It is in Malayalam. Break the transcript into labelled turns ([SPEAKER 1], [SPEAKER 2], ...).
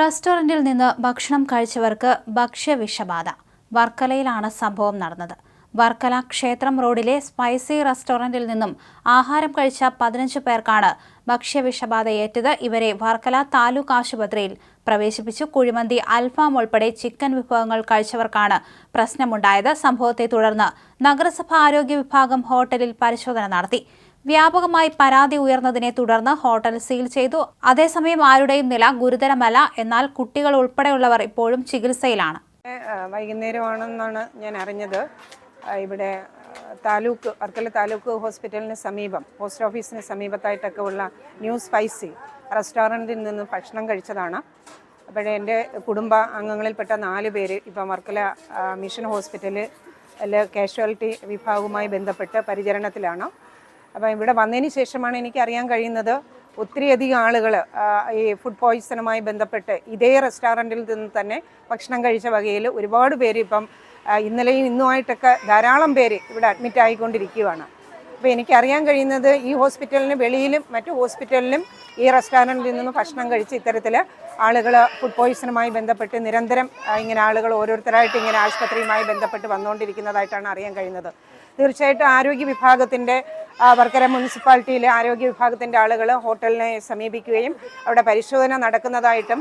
[SPEAKER 1] റെസ്റ്റോറന്റിൽ നിന്ന് ഭക്ഷണം കഴിച്ചവർക്ക് ഭക്ഷ്യവിഷബാധ. വർക്കലയിലാണ് സംഭവം നടന്നത്. വർക്കല ക്ഷേത്രം റോഡിലെ സ്പൈസി റെസ്റ്റോറന്റിൽ നിന്നും ആഹാരം കഴിച്ച പതിനഞ്ച് പേർക്കാണ് ഭക്ഷ്യവിഷബാധയേറ്റത് ഇവരെ വർക്കല താലൂക്ക് ആശുപത്രിയിൽ പ്രവേശിപ്പിച്ചു. കുഴിമന്തി അൽഫാം ഉൾപ്പെടെ ചിക്കൻ വിഭവങ്ങൾ കഴിച്ചവർക്കാണ് പ്രശ്നമുണ്ടായത്. സംഭവത്തെ തുടർന്ന് നഗരസഭാ ആരോഗ്യ വിഭാഗം ഹോട്ടലിൽ പരിശോധന നടത്തി. വ്യാപകമായി പരാതി ഉയർന്നതിനെ തുടർന്ന് ഹോട്ടൽ സീൽ ചെയ്തു. അതേസമയം ആരുടെയും നില ഗുരുതരമല്ല. എന്നാൽ കുട്ടികൾ ഉൾപ്പെടെയുള്ളവർ ഇപ്പോഴും ചികിത്സയിലാണ്.
[SPEAKER 2] വൈകുന്നേരമാണെന്നാണ് ഞാൻ അറിഞ്ഞത്. ഇവിടെ താലൂക്ക് വർക്കല താലൂക്ക് ഹോസ്പിറ്റലിന് സമീപം പോസ്റ്റ് ഓഫീസിന് സമീപത്തായിട്ടൊക്കെ ഉള്ള ന്യൂ സ്പൈസി റെസ്റ്റോറന്റിൽ നിന്ന് ഭക്ഷണം കഴിച്ചതാണ്. അപ്പോഴേ എന്റെ കുടുംബ അംഗങ്ങളിൽപ്പെട്ട നാല് പേര് ഇപ്പം വർക്കല മിഷൻ ഹോസ്പിറ്റലിൽ കാഷ്വാലിറ്റി വിഭാഗവുമായി ബന്ധപ്പെട്ട് പരിചരണത്തിലാണ്. അപ്പം ഇവിടെ വന്നതിന് ശേഷമാണ് എനിക്ക് അറിയാൻ കഴിയുന്നത് ഒത്തിരിയധികം ആളുകൾ ഈ ഫുഡ് പോയ്സണുമായി ബന്ധപ്പെട്ട് ഇതേ റെസ്റ്റോറന്റിൽ നിന്ന് തന്നെ ഭക്ഷണം കഴിച്ച വകയിൽ ഒരുപാട് പേര് ഇപ്പം ഇന്നലെയും ഇന്നുമായിട്ടൊക്കെ ധാരാളം പേര് ഇവിടെ അഡ്മിറ്റ് ആയിക്കൊണ്ടിരിക്കുകയാണ്. അപ്പോൾ എനിക്കറിയാൻ കഴിയുന്നത് ഈ ഹോസ്പിറ്റലിന് വെളിയിലും മറ്റു ഹോസ്പിറ്റലിലും ഈ റെസ്റ്റോറന്റിൽ നിന്ന് ഭക്ഷണം കഴിച്ച് ഇത്തരത്തിൽ ആളുകൾ ഫുഡ് പോയ്സണുമായി ബന്ധപ്പെട്ട് നിരന്തരം ഇങ്ങനെ ആളുകൾ ഓരോരുത്തരായിട്ട് ഇങ്ങനെ ആശുപത്രിയുമായി ബന്ധപ്പെട്ട് വന്നുകൊണ്ടിരിക്കുന്നതായിട്ടാണ് അറിയാൻ കഴിയുന്നത്. തീർച്ചയായിട്ടും ആരോഗ്യ വിഭാഗത്തിന്റെ വർക്കര മുനിസിപ്പാലിറ്റിയിലെ ആരോഗ്യ വിഭാഗത്തിന്റെ ആളുകൾ ഹോട്ടലിനെ സമീപിക്കുകയും അവിടെ പരിശോധന നടക്കുന്നതായിട്ടും